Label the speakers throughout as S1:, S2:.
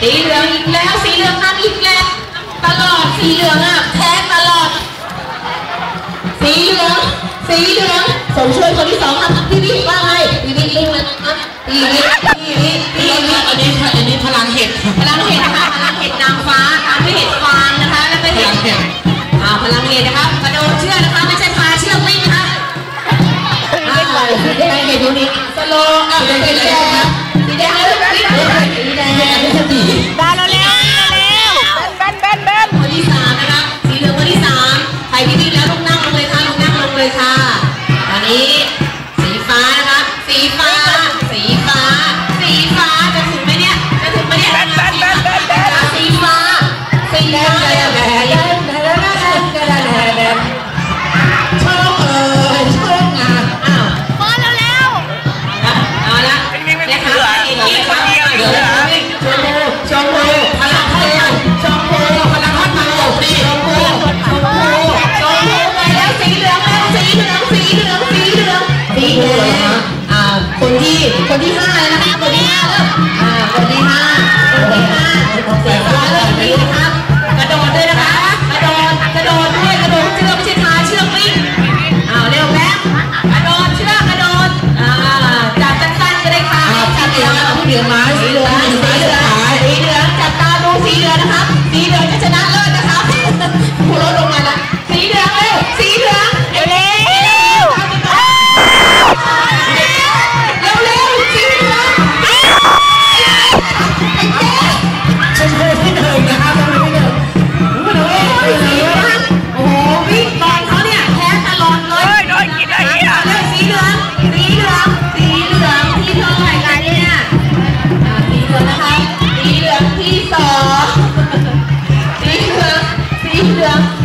S1: สีเหลืองอีกแล้ว สีเหลืองนั่อีกแล้ว ตลอด สีเหลืองอะแพ้ตลอด สีเหลือง สีเหลืองสมช่วยคนที่สองครับพี่วิว่าไงพี่วิเล่นมันนะพี่วิพี่วิพี่วิ
S2: อันนี้อันนี้พลังเห็ด
S1: พลังเห็ดพลังเห็ดนางฟ้าตามที่เห็ดฟางนะคะ แล้วไปเห็ด
S2: เห็ดเอ่า
S1: พลังเห็ดนะครับกระโดดเชือกนะคะ ไม่ใช่พาเชือกวิ่งนะคะอ่าเห็ดอยูนี่สโลว์อะเป็น
S3: เชื
S1: ก คนที่คนที่ห้าแล้วนะคะคนที่ห้าเริ่อ่าคน
S2: ที่ห้า
S1: Bilmas, Bilmas, Bilmas,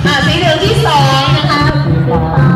S1: อ่าสีเหลืองที่สองนะคะ